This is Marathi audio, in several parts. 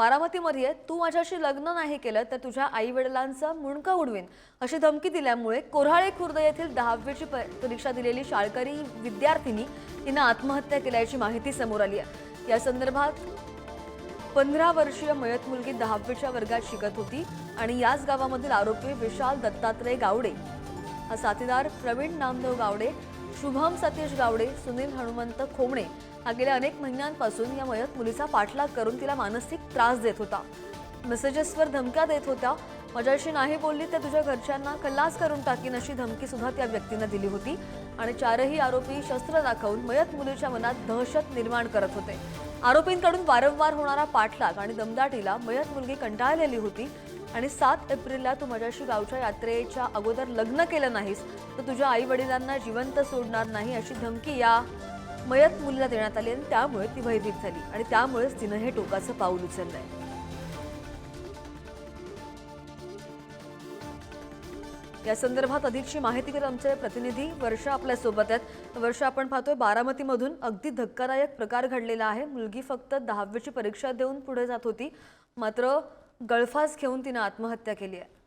बारामतीमध्ये तू माझ्याशी लग्न नाही केलं तर तुझ्या आई वडिलांचा मुणका उडवीन अशी धमकी दिल्यामुळे कोराळे खुर्द येथील दहावीची परीक्षा दिलेली शाळकरी विद्यार्थिनी तिनं आत्महत्या केल्याची माहिती समोर आली आहे. या संदर्भात पंधरा वर्षीय मयत मुलगी दहावीच्या वर्गात शिकत होती आणि याच गावामधील आरोपी विशाल दत्तात्रय गावडे. हा साथीदार प्रवीण नामदेव गावडे शुभम सतीश गावडे सुनील हनुमंत खोमणे हा गेल्या अनेक महिन्यांपासून या मयत मुलीचा पाठलाग करून तिला मानसिक त्रास देत होता. मेसेजेसवर धमक्या देत होत्या. माझ्याशी नाही बोलली तर तुझ्या घरच्यांना खल्लास करून टाकीन अशी धमकी सुद्धा त्या व्यक्तीनं दिली होती आणि चारही आरोपी शस्त्र दाखवून मयत मुलीच्या मनात दहशत निर्माण करत होते. आरोपींकडून वारंवार होणारा पाठलाग आणि दमदाटीला मयत मुलगी कंटाळलेली होती. आणि सात एप्रिलला तू माझ्याशी गावच्या यात्रेच्या अगोदर लग्न केलं नाहीस तर तुझ्या आई वडिलांना जिवंत सोडणार नाही अशी धमकी या मयत मुलीला देण्यात आली आणि त्यामुळे ती भयभीत झाली आणि त्यामुळेच तिनं हे टोकाचं पाऊल उचललंय. या संदर्भात अधिकची माहिती घेत आमचे प्रतिनिधी वर्षा आपल्यासोबत आहेत. वर्षा आपण पाहतोय बारामतीमधून अगदी धक्कादायक प्रकार घडलेला आहे. मुलगी फक्त दहावीची परीक्षा देऊन पुढे जात होती. मात्र गळफास घेऊन तिनं आत्महत्या केली आहे.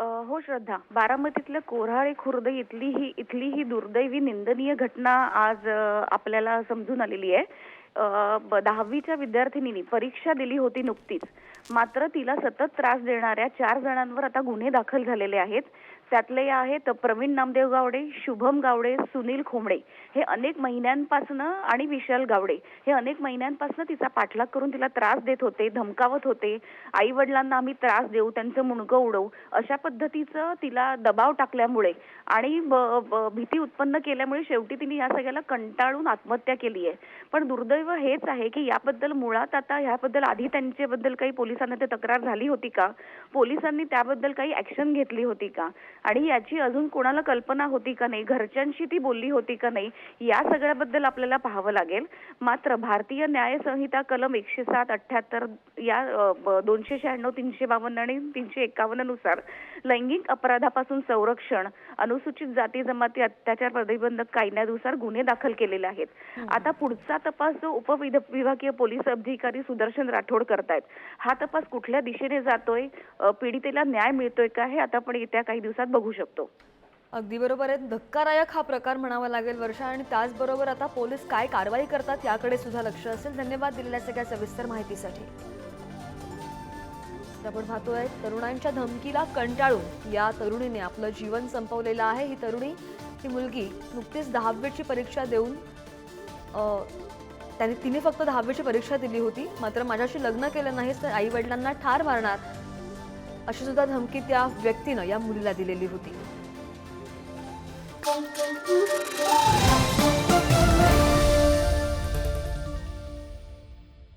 हो श्रद्धा बारामतीतल्या कोऱ्हाळे खुर्द इथली ही इथली ही दुर्दैवी निंदनीय घटना आज आपल्याला समजून आलेली आहे. ब- दहावीच्या विद्यार्थिनीनी परीक्षा दिली होती नुकतीच. मात्र तिला सतत त्रास देणाऱ्या चार जणांवर आता गुन्हे दाखल झालेले आहेत. त्यातले आहेत प्रवीण नामदेव गावडे शुभम गावडे सुनील खोमडे. हे अनेक महिन्यांपासनं आणि विशाल गावडे. हे अनेक महिन्यांपासून तिचा पाठलाग करून तिला त्रास देत होते धमकावत होते. आई वडिलांना आम्ही त्रास देऊ त्यांचं मुणगं उडवू. अशा पद्धतीचं तिला दबाव टाकल्यामुळे आणि भीती उत्पन्न केल्यामुळे शेवटी तिने या सगळ्याला कंटाळून आत्महत्या केली आहे. पण दुर्दैव हेच आहे की याबद्दल मुळात आता ह्याबद्दल आधी त्यांच्याबद्दल काही पोलिसांना ते तक्रार झाली होती का? पोलिसांनी त्याबद्दल काही ऍक्शन घेतली होती का? आणि याची अजून कोणाला कल्पना होती का नाही घरच्यांशी ती बोलली होती का नाही या सगळ्याबद्दल आपल्याला पाहावं लागेल. मात्र भारतीय न्याय संहिता कलम एकशे सात अठ्याहत्तर या दोनशे शहाण्णव तीनशे बावन्न आणि तीनशे एकावन्ननुसार लैंगिक अपराधापासून संरक्षण अनुसूचित जाती जमाती अत्याचार प्रतिबंधक कायद्यानुसार गुन्हे दाखल केलेले आहेत. आता पुढचा तपास जो उपविभागीय पोलीस अधिकारी सुदर्शन राठोड करतायत. हा तपास कुठल्या दिशेने जातोय? पीडितेला न्याय मिळतोय का? हे आता आपण येत्या काही दिवसात बघू शकतो. अगदी बरोबर आहे. धक्कादायक हा प्रकार म्हणावा लागेल वर्षा आणि त्याचबरोबर आता पोलीस काय कारवाई करतात याकडे सुद्धा लक्ष असेल. धन्यवाद दिलेल्या सगळ्या सविस्तर माहितीसाठी. तर आपण पाहतोय तरुणांच्या धमकीला कंटाळून या तरुणीने आपलं जीवन संपवलेलं आहे. ही तरुणी ही मुलगी नुकतीच दहावीची परीक्षा देऊन त्याने तिने फक्त दहावीची परीक्षा दिली होती. मात्र माझ्याशी लग्न केलं नाहीस तर आई वडिलांना ठार मारणार. अशी सुद्धा धमकी त्या व्यक्तीनं या मुलीला दिलेली होती.